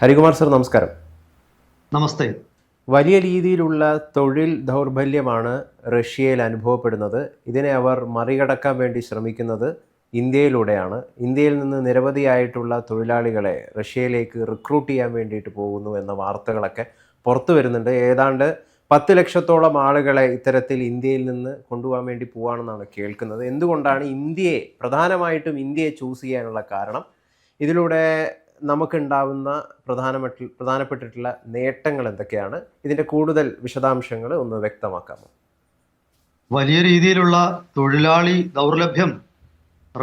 Harikumar sir നമസ്കാരം. നമസ്തേ. വലിയ രീതിയിലുള്ള തൊഴിൽ ദൗർബല്യമാണ് റഷ്യയിൽ അനുഭവപ്പെടുന്നത്. ഇതിനെ അവർ മറികടക്കാൻ വേണ്ടി ശ്രമിക്കുന്നത് ഇന്ത്യയിലൂടെയാണ്. ഇന്ത്യയിൽ നിന്ന് നിരവധിയായിട്ടുള്ള തൊഴിലാളികളെ റഷ്യയിലേക്ക് റിക്രൂട്ട് ചെയ്യാൻ വേണ്ടിയിട്ട് പോകുന്നു എന്ന വാർത്തകളൊക്കെ പുറത്തു വരുന്നുണ്ട്. ഏതാണ്ട് പത്ത് ലക്ഷത്തോളം ആളുകളെ ഇത്തരത്തിൽ ഇന്ത്യയിൽ നിന്ന് കൊണ്ടുപോകാൻ വേണ്ടി പോവാണെന്നാണ് കേൾക്കുന്നത്. എന്തുകൊണ്ടാണ് ഇന്ത്യയെ പ്രധാനമായിട്ടും ഇന്ത്യയെ ചൂസ് ചെയ്യാനുള്ള കാരണം? ഇതിലൂടെ നമുക്കുണ്ടാവുന്ന പ്രധാനപ്പെട്ട പ്രധാനപ്പെട്ടിട്ടുള്ള നേട്ടങ്ങൾ എന്തൊക്കെയാണ്? ഇതിന്റെ കൂടുതൽ വിശദാംശങ്ങൾ ഒന്ന് വ്യക്തമാക്കാമോ വലിയ രീതിയിലുള്ള തൊഴിലാളി ദൗർലഭ്യം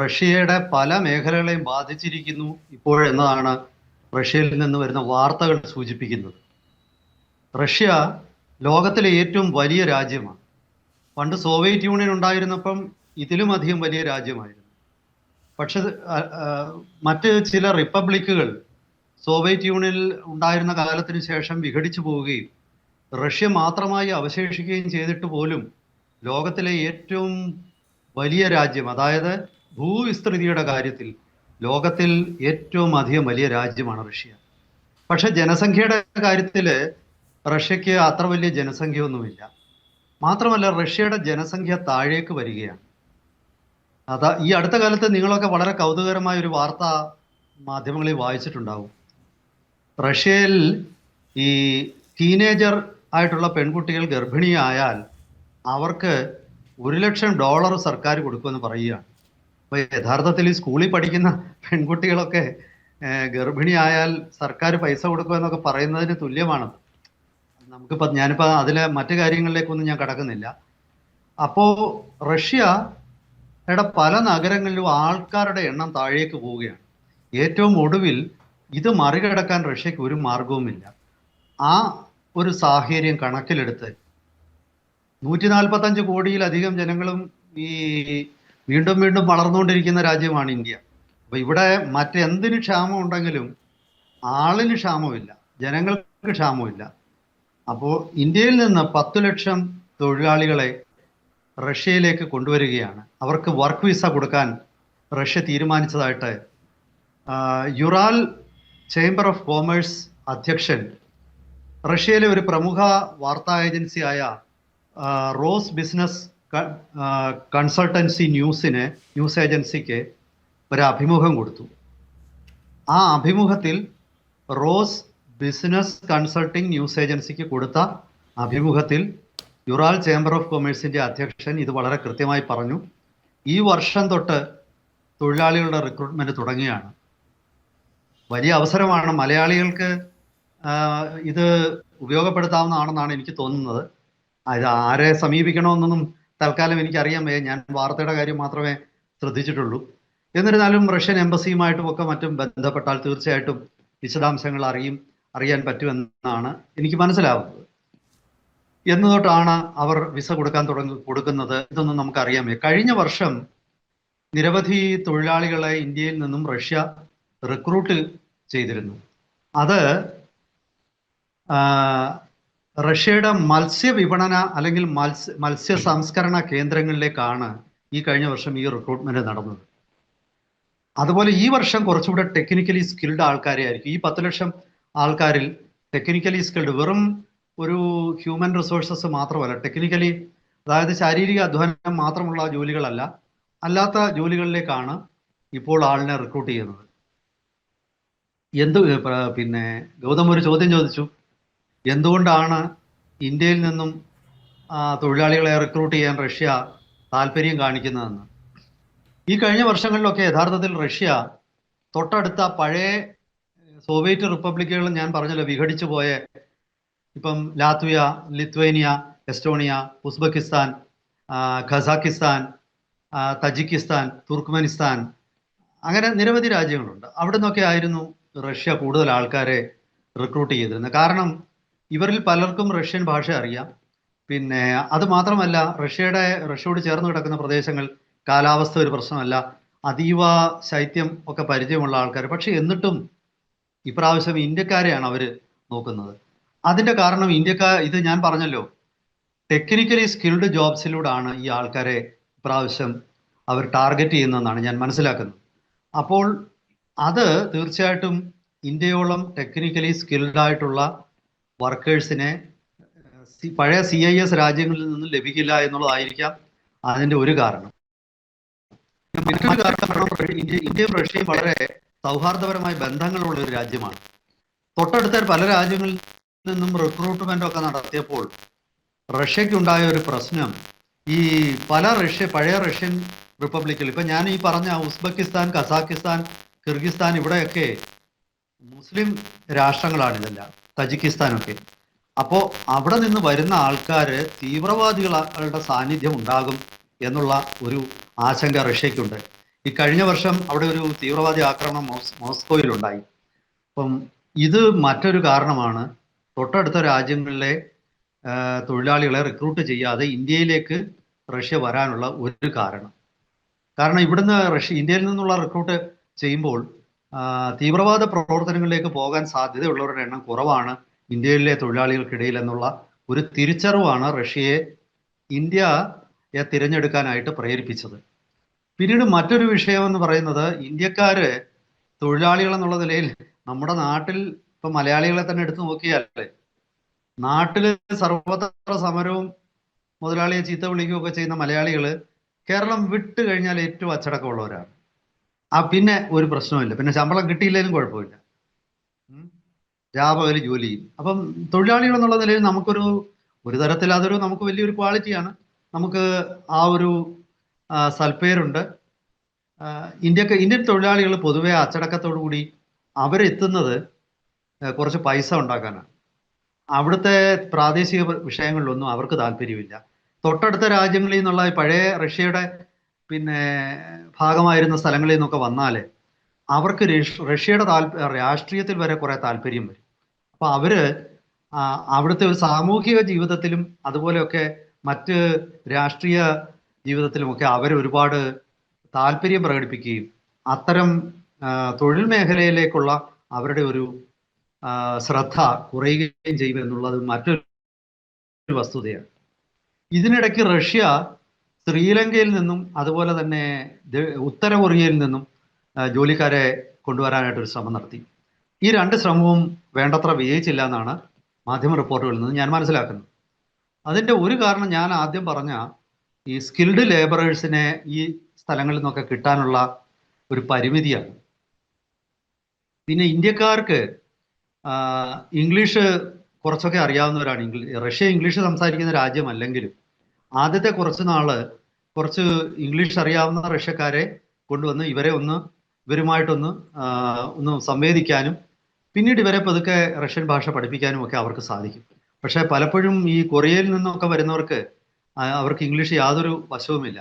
റഷ്യയുടെ പല മേഖലകളെയും ബാധിച്ചിരിക്കുന്നു ഇപ്പോഴെന്നതാണ് റഷ്യയിൽ നിന്ന് വരുന്ന വാർത്തകൾ സൂചിപ്പിക്കുന്നത്. റഷ്യ ലോകത്തിലെ ഏറ്റവും വലിയ രാജ്യമാണ്. പണ്ട് സോവിയറ്റ് യൂണിയൻ ഉണ്ടായിരുന്നപ്പം ഇതിലും അധികം വലിയ രാജ്യമായിരുന്നു. പക്ഷെ മറ്റ് ചില റിപ്പബ്ലിക്കുകൾ സോവിയറ്റ് യൂണിയനിൽ ഉണ്ടായിരുന്ന കാലത്തിന് ശേഷം വിഘടിച്ചു പോവുകയും റഷ്യ മാത്രമായി അവശേഷിക്കുകയും ചെയ്തിട്ട് പോലും ലോകത്തിലെ ഏറ്റവും വലിയ രാജ്യം അതായത് ഭൂവിസ്തൃതിയുടെ കാര്യത്തിൽ ലോകത്തിൽ ഏറ്റവും അധികം വലിയ രാജ്യമാണ് റഷ്യ. പക്ഷെ ജനസംഖ്യയുടെ കാര്യത്തിൽ റഷ്യക്ക് അത്ര വലിയ ജനസംഖ്യ ഒന്നുമില്ല മാത്രമല്ല റഷ്യയുടെ ജനസംഖ്യ താഴേക്ക് വരികയാണ്. അതാ ഈ അടുത്ത കാലത്ത് നിങ്ങളൊക്കെ വളരെ കൗതുകകരമായ ഒരു വാർത്ത മാധ്യമങ്ങളിൽ വായിച്ചിട്ടുണ്ടാവും. റഷ്യയിൽ ഈ ടീനേജർ ആയിട്ടുള്ള പെൺകുട്ടികൾ ഗർഭിണിയായാൽ അവർക്ക് ഒരു ലക്ഷം ഡോളർ സർക്കാർ കൊടുക്കുമെന്ന് പറയുകയാണ്. അപ്പോൾ യഥാർത്ഥത്തിൽ ഈ സ്കൂളിൽ പഠിക്കുന്ന പെൺകുട്ടികളൊക്കെ ഗർഭിണിയായാൽ സർക്കാർ പൈസ കൊടുക്കുമെന്നൊക്കെ പറയുന്നതിന് തുല്യമാണത്. നമുക്കിപ്പോ ഞാനിപ്പോ അതിലെ മറ്റു കാര്യങ്ങളിലേക്കൊന്നും ഞാൻ കടക്കുന്നില്ല. അപ്പോ റഷ്യയുടെ പല നഗരങ്ങളിലും ആൾക്കാരുടെ എണ്ണം താഴേക്ക് പോവുകയാണ്. ഏറ്റവും ഒടുവിൽ ഇത് മറികടക്കാൻ റഷ്യക്ക് ഒരു മാർഗവുമില്ല ആ ഒരു സാഹചര്യം കണക്കിലെടുത്ത് നൂറ്റി നാൽപ്പത്തഞ്ച് കോടിയിലധികം ജനങ്ങളും ഈ വീണ്ടും വീണ്ടും വളർന്നുകൊണ്ടിരിക്കുന്ന രാജ്യമാണ് ഇന്ത്യ. അപ്പൊ ഇവിടെ മറ്റെന്തിന് ക്ഷാമം ഉണ്ടെങ്കിലും ആളിന് ക്ഷാമമില്ല ജനങ്ങൾക്ക് ക്ഷാമമില്ല. അപ്പോൾ ഇന്ത്യയിൽ നിന്ന് പത്തു ലക്ഷം തൊഴിലാളികളെ റഷ്യയിലേക്ക് കൊണ്ടുവരികയാണ്. അവർക്ക് വർക്ക് വിസ കൊടുക്കാൻ റഷ്യ തീരുമാനിച്ചതായിട്ട് യുറാൽ ചേംബർ ഓഫ് കോമേഴ്സ് അധ്യക്ഷൻ റഷ്യയിലെ ഒരു പ്രമുഖ വാർത്താ ഏജൻസിയായ റോസ് ബിസിനസ് കൺസൾട്ടൻസി ന്യൂസിന് ന്യൂസ് ഏജൻസിക്ക് ഒരു അഭിമുഖം കൊടുത്തു. ആ അഭിമുഖത്തിൽ റോസ് ബിസിനസ് കൺസൾട്ടിംഗ് ന്യൂസ് ഏജൻസിക്ക് കൊടുത്ത അഭിമുഖത്തിൽ യുറാൽ ചേംബർ ഓഫ് കൊമേഴ്സിന്റെ അധ്യക്ഷൻ ഇത് വളരെ കൃത്യമായി പറഞ്ഞു. ഈ വർഷം തൊട്ട് തൊഴിലാളികളുടെ റിക്രൂട്ട്മെന്റ് തുടങ്ങിയാണ് വലിയ അവസരമാണ്. മലയാളികൾക്ക് ഇത് ഉപയോഗപ്പെടുത്താവുന്നതാണെന്നാണ് എനിക്ക് തോന്നുന്നത്. ഇത് ആരെ സമീപിക്കണമെന്നൊന്നും തൽക്കാലം എനിക്കറിയാൻ വയ്യ. ഞാൻ വാർത്തയുടെ കാര്യം മാത്രമേ ശ്രദ്ധിച്ചിട്ടുള്ളൂ. എന്നിരുന്നാലും റഷ്യൻ എംബസിയുമായിട്ടും ഒക്കെ മറ്റും ബന്ധപ്പെട്ടാൽ തീർച്ചയായിട്ടും വിശദാംശങ്ങൾ അറിയും അറിയാൻ പറ്റുമെന്നാണ് എനിക്ക് മനസ്സിലാവുന്നത്. എന്ന് തൊട്ടാണ് അവർ വിസ കൊടുക്കാൻ തുടങ്ങി കൊടുക്കുന്നത് ഇതൊന്നും നമുക്ക് അറിയാമേ കഴിഞ്ഞ വർഷം നിരവധി തൊഴിലാളികളെ ഇന്ത്യയിൽ നിന്നും റഷ്യ റിക്രൂട്ട് ചെയ്തിരുന്നു. അത് റഷ്യയുടെ മത്സ്യ വിപണന അല്ലെങ്കിൽ മത്സ്യ മത്സ്യ സംസ്കരണ കേന്ദ്രങ്ങളിലേക്കാണ് ഈ കഴിഞ്ഞ വർഷം ഈ റിക്രൂട്ട്മെന്റ് നടന്നത്. അതുപോലെ ഈ വർഷം കുറച്ചുകൂടെ ടെക്നിക്കലി സ്കിൽഡ് ആൾക്കാരെ ആയിരിക്കും. ഈ പത്ത് ലക്ഷം ആൾക്കാരിൽ ടെക്നിക്കലി സ്കിൽഡ് വെറും ഒരു ഹ്യൂമൻ റിസോഴ്സസ് മാത്രമല്ല ടെക്നിക്കലി അതായത് ശാരീരിക അധ്വാനം മാത്രമുള്ള ജോലികളല്ല അല്ലാത്ത ജോലികളിലേക്കാണ് ഇപ്പോൾ ആളിനെ റിക്രൂട്ട് ചെയ്യുന്നത്. എന്ത് പിന്നെ ഗൗതം ഒരു ചോദ്യം ചോദിച്ചു. എന്തുകൊണ്ടാണ് ഇന്ത്യയിൽ നിന്നും തൊഴിലാളികളെ റിക്രൂട്ട് ചെയ്യാൻ റഷ്യ താല്പര്യം കാണിക്കുന്നതെന്ന്? ഈ കഴിഞ്ഞ വർഷങ്ങളിലൊക്കെ യഥാർത്ഥത്തിൽ റഷ്യ തൊട്ടടുത്ത പഴയ സോവിയറ്റ് റിപ്പബ്ലിക്കുകൾ ഞാൻ പറഞ്ഞല്ലോ വിഘടിച്ചു പോയ ഇപ്പം Latvia Lithuania Estonia Uzbekistan Kazakhstan Tajikistan Turkmenistan അങ്ങനെ നിരവധി രാജ്യങ്ങളുണ്ട്. അവിടെ നിന്നൊക്കെ ആയിരുന്നു റഷ്യ കൂടുതൽ ആൾക്കാരെ റിക്രൂട്ട് ചെയ്തിരുന്നത്. കാരണം ഇവരിൽ പലർക്കും റഷ്യൻ ഭാഷ അറിയാം. പിന്നെ അത് മാത്രമല്ല റഷ്യയുടെ റഷ്യയോട് ചേർന്ന് കിടക്കുന്ന പ്രദേശങ്ങൾ കാലാവസ്ഥ ഒരു പ്രശ്നമല്ല. അതീവ ശൈത്യം ഒക്കെ പരിചയമുള്ള ആൾക്കാർ പക്ഷെ എന്നിട്ടും ഇപ്രാവശ്യം ഇന്ത്യക്കാരെയാണ് അവർ നോക്കുന്നത്. അതിന്റെ കാരണം ഇന്ത്യക്കാർ ഇത് ഞാൻ പറഞ്ഞല്ലോ. ടെക്നിക്കലി സ്കിൽഡ് ജോബ്സിലൂടെയാണ് ഈ ആൾക്കാരെ പ്രാവശ്യം അവർ ടാർഗറ്റ് ചെയ്യുന്നതെന്നാണ് ഞാൻ മനസ്സിലാക്കുന്നത്. അപ്പോൾ അത് തീർച്ചയായിട്ടും ഇന്ത്യയോളം ടെക്നിക്കലി സ്കിൽഡ് ആയിട്ടുള്ള വർക്കേഴ്സിനെ പഴയ സി ഐ എസ് രാജ്യങ്ങളിൽ നിന്ന് ലഭിക്കില്ല എന്നുള്ളതായിരിക്കാം അതിന്റെ ഒരു കാരണം. മറ്റൊരു കാരണം ഇന്ത്യ ഇന്ത്യയും റഷ്യയും വളരെ സൗഹാർദ്ദപരമായ ബന്ധങ്ങളുള്ള ഒരു രാജ്യമാണ്. തൊട്ടടുത്ത പല രാജ്യങ്ങളിൽ നിന്നും റിക്രൂട്ട്മെന്റ് ഒക്കെ നടത്തിയപ്പോൾ റഷ്യക്കുണ്ടായ ഒരു പ്രശ്നം. ഈ പല റഷ്യ പഴയ റഷ്യൻ റിപ്പബ്ലിക്കിൽ ഇപ്പൊ ഞാൻ ഈ പറഞ്ഞ ഉസ്ബെക്കിസ്ഥാൻ കസാക്കിസ്ഥാൻ കിർഗിസ്ഥാൻ ഇവിടെയൊക്കെ മുസ്ലിം രാഷ്ട്രങ്ങളാണ് ഇതെല്ലാം തജിക്കിസ്ഥാനൊക്കെ. അപ്പോ അവിടെ നിന്ന് വരുന്ന ആൾക്കാര് തീവ്രവാദികളുടെ സാന്നിധ്യം ഉണ്ടാകും എന്നുള്ള ഒരു ആശങ്ക റഷ്യക്കുണ്ട് ഈ കഴിഞ്ഞ വർഷം അവിടെ ഒരു തീവ്രവാദി ആക്രമണം മോസ് മോസ്കോയിലുണ്ടായി. അപ്പം ഇത് മറ്റൊരു കാരണമാണ്. തൊട്ടടുത്ത രാജ്യങ്ങളിലെ തൊഴിലാളികളെ റിക്രൂട്ട് ചെയ്യാതെ ഇന്ത്യയിലേക്ക് റഷ്യ വരാനുള്ള ഒരു കാരണം. കാരണം ഇവിടുന്ന് റഷ്യ ഇന്ത്യയിൽ നിന്നുള്ള റിക്രൂട്ട് ചെയ്യുമ്പോൾ തീവ്രവാദ പ്രവർത്തനങ്ങളിലേക്ക് പോകാൻ സാധ്യതയുള്ളവരുടെ എണ്ണം കുറവാണ് ഇന്ത്യയിലെ തൊഴിലാളികൾക്കിടയിൽ എന്നുള്ള ഒരു തിരിച്ചറിവാണ് റഷ്യയെ ഇന്ത്യയെ തിരഞ്ഞെടുക്കാനായിട്ട് പ്രേരിപ്പിച്ചത്. പിന്നീട് മറ്റൊരു വിഷയം എന്ന് പറയുന്നത് ഇന്ത്യക്കാര് തൊഴിലാളികൾ എന്നുള്ള നിലയിൽ നമ്മുടെ നാട്ടിൽ ഇപ്പൊ മലയാളികളെ തന്നെ എടുത്തു നോക്കിയാൽ നാട്ടിൽ സർവത്ര സമരവും മുതലാളിയെ ചീത്ത വിളിക്കുകയൊക്കെ ചെയ്യുന്ന മലയാളികൾ കേരളം വിട്ട് കഴിഞ്ഞാൽ ഏറ്റവും അച്ചടക്കമുള്ളവരാണ്. ആ പിന്നെ ഒരു പ്രശ്നമില്ല പിന്നെ ശമ്പളം കിട്ടിയില്ലെങ്കിലും കുഴപ്പമില്ല. ഉം. രാപകൽ ജോലി ചെയ്യും. അപ്പം തൊഴിലാളികൾ എന്നുള്ള നിലയിൽ നമുക്കൊരു ഒരു തരത്തിൽ അതൊരു നമുക്ക് വലിയൊരു ക്വാളിറ്റിയാണ്. നമുക്ക് ആ ഒരു സൽപ്പേരുണ്ട് ഇന്ത്യയ്ക്ക് ഇന്ത്യൻ തൊഴിലാളികൾ പൊതുവെ അച്ചടക്കത്തോടു കൂടി അവരെത്തുന്നത് കുറച്ച് പൈസ ഉണ്ടാക്കാനാണ് അവിടുത്തെ പ്രാദേശിക വിഷയങ്ങളിലൊന്നും അവർക്ക് താല്പര്യമില്ല. തൊട്ടടുത്ത രാജ്യങ്ങളിൽ നിന്നുള്ള പഴയ റഷ്യയുടെ പിന്നെ ഭാഗമായിരുന്ന സ്ഥലങ്ങളിൽ നിന്നൊക്കെ വന്നാൽ അവർക്ക് റഷ്യയുടെ താല്പ രാഷ്ട്രീയത്തിൽ വരെ കുറെ താല്പര്യം വരും. അപ്പൊ അവർ അവിടുത്തെ ഒരു സാമൂഹിക ജീവിതത്തിലും അതുപോലെയൊക്കെ മറ്റ് രാഷ്ട്രീയ ജീവിതത്തിലുമൊക്കെ അവർ ഒരുപാട് താല്പര്യം പ്രകടിപ്പിക്കുകയും അത്തരം തൊഴിൽ മേഖലയിലേക്കുള്ള അവരുടെ ഒരു ശ്രദ്ധ കുറയുകയും ചെയ്യും എന്നുള്ളത് മറ്റൊരു വസ്തുതയാണ്. ഇതിനിടയ്ക്ക് റഷ്യ ശ്രീലങ്കയിൽ നിന്നും അതുപോലെ തന്നെ ഉത്തര കൊറിയയിൽ നിന്നും ജോലിക്കാരെ കൊണ്ടുവരാനായിട്ട് ഒരു ശ്രമം നടത്തി. ഈ രണ്ട് ശ്രമവും വേണ്ടത്ര വിജയിച്ചില്ല എന്നാണ് മാധ്യമ റിപ്പോർട്ടുകളിൽ നിന്ന് ഞാൻ മനസ്സിലാക്കുന്നത്. അതിന്റെ ഒരു കാരണം ഞാൻ ആദ്യം പറഞ്ഞ ഈ സ്കിൽഡ് ലേബറേഴ്സിനെ ഈ സ്ഥലങ്ങളിൽ നിന്നൊക്കെ കിട്ടാനുള്ള ഒരു പരിമിതിയാണ്. പിന്നെ ഇന്ത്യക്കാർക്ക് ഇംഗ്ലീഷ് കുറച്ചൊക്കെ അറിയാവുന്നവരാണ്. ഇംഗ്ലീഷ് റഷ്യ ഇംഗ്ലീഷ് സംസാരിക്കുന്ന രാജ്യമല്ലെങ്കിലും ആദ്യത്തെ കുറച്ച് നാൾ കുറച്ച് ഇംഗ്ലീഷ് അറിയാവുന്ന റഷ്യക്കാരെ കൊണ്ടുവന്ന് ഇവരെ ഒന്ന് ഇവരുമായിട്ടൊന്ന് ഒന്ന് സംവേദിക്കാനും പിന്നീട് ഇവരെ പതുക്കെ റഷ്യൻ ഭാഷ പഠിപ്പിക്കാനും ഒക്കെ അവർക്ക് സാധിക്കും. പക്ഷേ പലപ്പോഴും ഈ കൊറിയയിൽ നിന്നൊക്കെ വരുന്നവർക്ക് അവർക്ക് ഇംഗ്ലീഷ് യാതൊരു വശവുമില്ല.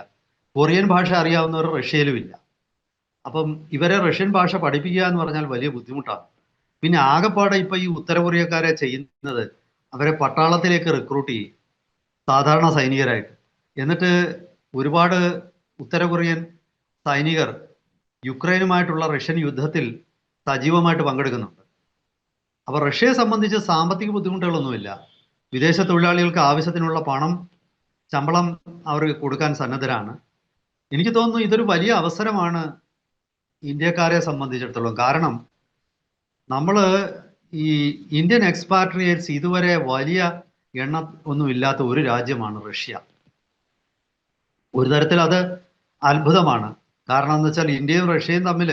കൊറിയൻ ഭാഷ അറിയാവുന്നവർ റഷ്യയിലുമില്ല അപ്പം ഇവരെ റഷ്യൻ ഭാഷ പഠിപ്പിക്കുക എന്ന് പറഞ്ഞാൽ വലിയ ബുദ്ധിമുട്ടാണ്. പിന്നെ ആകെപ്പാടെ ഇപ്പൊ ഈ ഉത്തര കൊറിയക്കാരെ ചെയ്യുന്നത് അവരെ പട്ടാളത്തിലേക്ക് റിക്രൂട്ട് ചെയ്യും. സാധാരണ സൈനികരായിട്ട്. എന്നിട്ട് ഒരുപാട് ഉത്തര കൊറിയൻ സൈനികർ യുക്രൈനുമായിട്ടുള്ള റഷ്യൻ യുദ്ധത്തിൽ സജീവമായിട്ട് പങ്കെടുക്കുന്നുണ്ട്. അപ്പൊ റഷ്യയെ സംബന്ധിച്ച് സാമ്പത്തിക ബുദ്ധിമുട്ടുകളൊന്നുമില്ല. വിദേശ തൊഴിലാളികൾക്ക് ആവശ്യത്തിനുള്ള പണം ശമ്പളം അവർ കൊടുക്കാൻ സന്നദ്ധരാണ്. എനിക്ക് തോന്നുന്നു ഇതൊരു വലിയ അവസരമാണ് ഇന്ത്യക്കാരെ സംബന്ധിച്ചിടത്തോളം. കാരണം നമ്മൾ ഈ ഇന്ത്യൻ എക്സ്പാട്രിയേറ്റ്സ് ഇതുവരെ വലിയ എണ്ണം ഒന്നും ഇല്ലാത്ത ഒരു രാജ്യമാണ് റഷ്യ. ഒരു തരത്തിൽ അത് അത്ഭുതമാണ്. കാരണം എന്ന് വെച്ചാൽ ഇന്ത്യയും റഷ്യയും തമ്മിൽ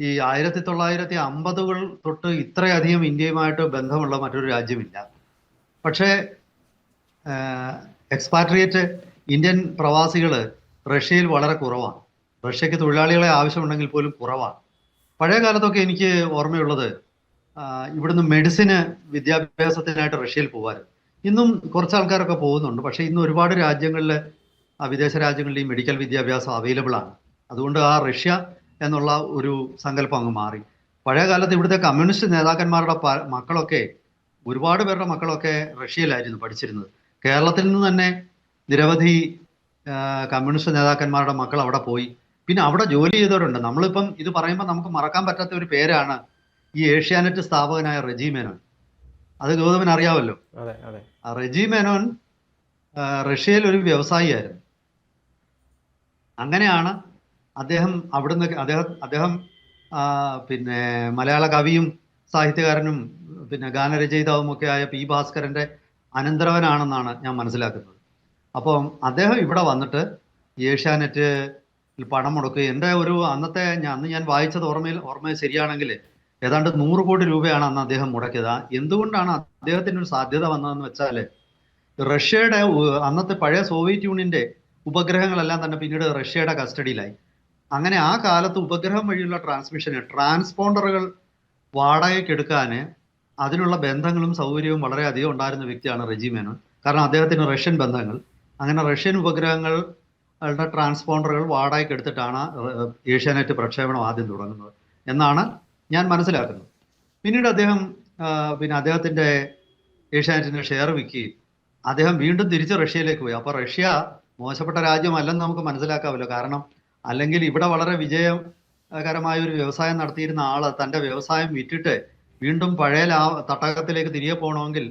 ഈ ആയിരത്തി തൊള്ളായിരത്തി അമ്പതുകൾ തൊട്ട് ഇത്രയധികം ഇന്ത്യയുമായിട്ട് ബന്ധമുള്ള മറ്റൊരു രാജ്യമില്ല. പക്ഷേ എക്സ്പാട്രിയേറ്റ് ഇന്ത്യൻ പ്രവാസികൾ റഷ്യയിൽ വളരെ കുറവാണ്. റഷ്യക്ക് തൊഴിലാളികളെ ആവശ്യമുണ്ടെങ്കിൽ പോലും കുറവാണ്. പഴയ കാലത്തൊക്കെ എനിക്ക് ഓർമ്മയുള്ളത് ഇവിടുന്ന് മെഡിസിന് വിദ്യാഭ്യാസത്തിനായിട്ട് റഷ്യയിൽ പോകാറ് ഇന്നും കുറച്ച് ആൾക്കാരൊക്കെ പോകുന്നുണ്ട് പക്ഷേ ഇന്ന് ഒരുപാട് രാജ്യങ്ങളിൽ വിദേശ രാജ്യങ്ങളിൽ ഈ മെഡിക്കൽ വിദ്യാഭ്യാസം അവൈലബിൾ ആണ്. അതുകൊണ്ട് ആ റഷ്യ എന്നുള്ള ഒരു സങ്കല്പം അങ്ങ് മാറി. പഴയ കാലത്ത് ഇവിടുത്തെ കമ്മ്യൂണിസ്റ്റ് നേതാക്കന്മാരുടെ മക്കളൊക്കെ ഒരുപാട് പേരുടെ മക്കളൊക്കെ റഷ്യയിലായിരുന്നു പഠിച്ചിരുന്നത്. കേരളത്തിൽ നിന്ന് തന്നെ നിരവധി കമ്മ്യൂണിസ്റ്റ് നേതാക്കന്മാരുടെ മക്കൾ അവിടെ പോയി. പിന്നെ അവിടെ ജോലി ചെയ്തവരുണ്ട്. നമ്മളിപ്പം ഇത് പറയുമ്പോൾ നമുക്ക് മറക്കാൻ പറ്റാത്ത ഒരു പേരാണ് ഈ ഏഷ്യാനെറ്റ് സ്ഥാപകനായ റെജി മേനോൻ. അത് ഗൗതമൻ അറിയാമല്ലോ റെജി മേനോൻ റഷ്യയിൽ ഒരു വ്യവസായിയായിരുന്നു. അങ്ങനെയാണ് അദ്ദേഹം അവിടുന്ന് അദ്ദേഹം അദ്ദേഹം പിന്നെ മലയാള കവിയും സാഹിത്യകാരനും പിന്നെ ഗാനരചയിതാവും ഒക്കെ ആയ പി ഭാസ്കരന്റെ അനന്തരവനാണെന്നാണ് ഞാൻ മനസ്സിലാക്കുന്നത്. അപ്പം അദ്ദേഹം ഇവിടെ വന്നിട്ട് ഏഷ്യാനെറ്റ് പണം മുടക്കുക. എന്റെ ഒരു അന്നത്തെ ഞാൻ അന്ന് ഞാൻ വായിച്ചത് ഓർമ്മയിൽ ഓർമ്മ ശരിയാണെങ്കിൽ ഏതാണ്ട് നൂറ് കോടി രൂപയാണ് അന്ന് അദ്ദേഹം മുടക്കിയത്. എന്തുകൊണ്ടാണ് അദ്ദേഹത്തിന് ഒരു സാധ്യത വന്നതെന്ന് വെച്ചാൽ റഷ്യയുടെ അന്നത്തെ പഴയ സോവിയറ്റ് യൂണിയന്റെ ഉപഗ്രഹങ്ങളെല്ലാം തന്നെ പിന്നീട് റഷ്യയുടെ കസ്റ്റഡിയിലായി. അങ്ങനെ ആ കാലത്ത് ഉപഗ്രഹം വഴിയുള്ള ട്രാൻസ്മിഷന് ട്രാൻസ്പോണ്ടറുകൾ വാടകയ്ക്ക് എടുക്കാൻ അതിനുള്ള ബന്ധങ്ങളും സൗകര്യവും വളരെയധികം ഉണ്ടായിരുന്ന വ്യക്തിയാണ് റെജി മേനോൻ കാരണം അദ്ദേഹത്തിന് റഷ്യൻ ബന്ധങ്ങൾ. അങ്ങനെ റഷ്യൻ ഉപഗ്രഹങ്ങളുടെ ട്രാൻസ്പോണ്ടറുകൾ വാടകയ്ക്ക് എടുത്തിട്ടാണ് ഏഷ്യാനെറ്റ് പ്രക്ഷേപണം ആദ്യം തുടങ്ങുന്നത് എന്നാണ് ഞാൻ മനസ്സിലാക്കുന്നത്. പിന്നീട് അദ്ദേഹം പിന്നെ അദ്ദേഹത്തിന്റെ ഏഷ്യാനെറ്റിന്റെ ഷെയർ വിൽക്കുകയും അദ്ദേഹം വീണ്ടും തിരിച്ച് റഷ്യയിലേക്ക് പോയി. അപ്പോൾ റഷ്യ മോശപ്പെട്ട രാജ്യമല്ലെന്ന് നമുക്ക് മനസ്സിലാക്കാമല്ലോ. കാരണം അല്ലെങ്കിൽ ഇവിടെ വളരെ വിജയകരമായ ഒരു വ്യവസായം നടത്തിയിരുന്ന ആൾ തന്റെ വ്യവസായം വിറ്റിട്ട് വീണ്ടും പഴയ ലാ തട്ടകത്തിലേക്ക് തിരികെ പോകണമെങ്കിൽ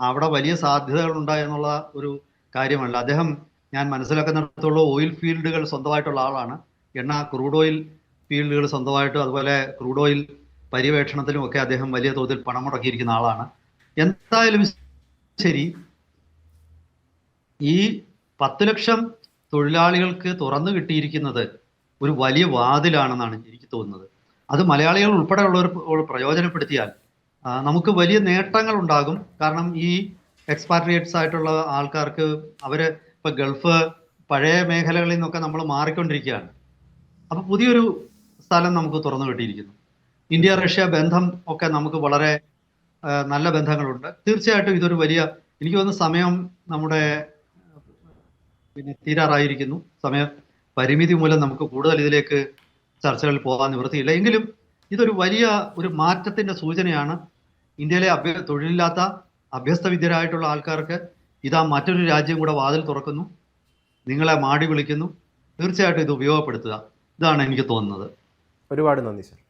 അവിടെ വലിയ സാധ്യതകൾ എന്നുള്ള ഒരു കാര്യമല്ല. അദ്ദേഹം ഞാൻ മനസ്സിലാക്കുന്നിടത്തോളം ഓയിൽ ഫീൽഡുകൾ സ്വന്തമായിട്ടുള്ള ആളാണ്. എണ്ണ ക്രൂഡ് ഓയിൽ ഫീൽഡുകൾ സ്വന്തമായിട്ട് അതുപോലെ ക്രൂഡ് ഓയിൽ പര്യവേക്ഷണത്തിലും ഒക്കെ അദ്ദേഹം വലിയ തോതിൽ പണം മുടക്കിയിരിക്കുന്ന ആളാണ്. എന്തായാലും ശരി ഈ പത്ത് ലക്ഷം തൊഴിലാളികൾക്ക് തുറന്നു കിട്ടിയിരിക്കുന്നത് ഒരു വലിയ വാതിലാണെന്നാണ് എനിക്ക് തോന്നുന്നത്. അത് മലയാളികൾ ഉൾപ്പെടെയുള്ളവർ പ്രയോജനപ്പെടുത്തിയാൽ നമുക്ക് വലിയ നേട്ടങ്ങൾ ഉണ്ടാകും കാരണം ഈ എക്സ്പാട്രിയേറ്റ്സ് ആയിട്ടുള്ള ആൾക്കാർക്ക് അവർ ഇപ്പൊ ഗൾഫ് പഴയ മേഖലകളിൽ നിന്നൊക്കെ നമ്മൾ മാറിക്കൊണ്ടിരിക്കുകയാണ്. അപ്പൊ പുതിയൊരു സ്ഥലം നമുക്ക് തുറന്നു കിട്ടിയിരിക്കുന്നു. ഇന്ത്യ റഷ്യ ബന്ധം ഒക്കെ നമുക്ക് വളരെ നല്ല ബന്ധങ്ങളുണ്ട്. തീർച്ചയായിട്ടും ഇതൊരു വലിയ എനിക്ക് തോന്നുന്നു സമയം നമ്മുടെ പിന്നെ തീരാറായിരിക്കുന്നു. സമയ പരിമിതി മൂലം നമുക്ക് കൂടുതൽ ഇതിലേക്ക് ചർച്ചകളിൽ പോകാൻ നിവൃത്തിയില്ല. എങ്കിലും ഇതൊരു വലിയ ഒരു മാറ്റത്തിന്റെ സൂചനയാണ്. ഇന്ത്യയിലെ അഭ്യ തൊഴിലില്ലാത്ത അഭ്യസ്ത വിദ്യരായിട്ടുള്ള ആൾക്കാർക്ക് ഇതാ മറ്റൊരു രാജ്യം കൂടെ വാതിൽ തുറക്കുന്നു. നിങ്ങളെ മാടി വിളിക്കുന്നു. തീർച്ചയായിട്ടും ഇത് ഉപയോഗപ്പെടുത്തുക. ഇതാണ് എനിക്ക് തോന്നുന്നത്. ഒരുപാട് നന്ദി സർ.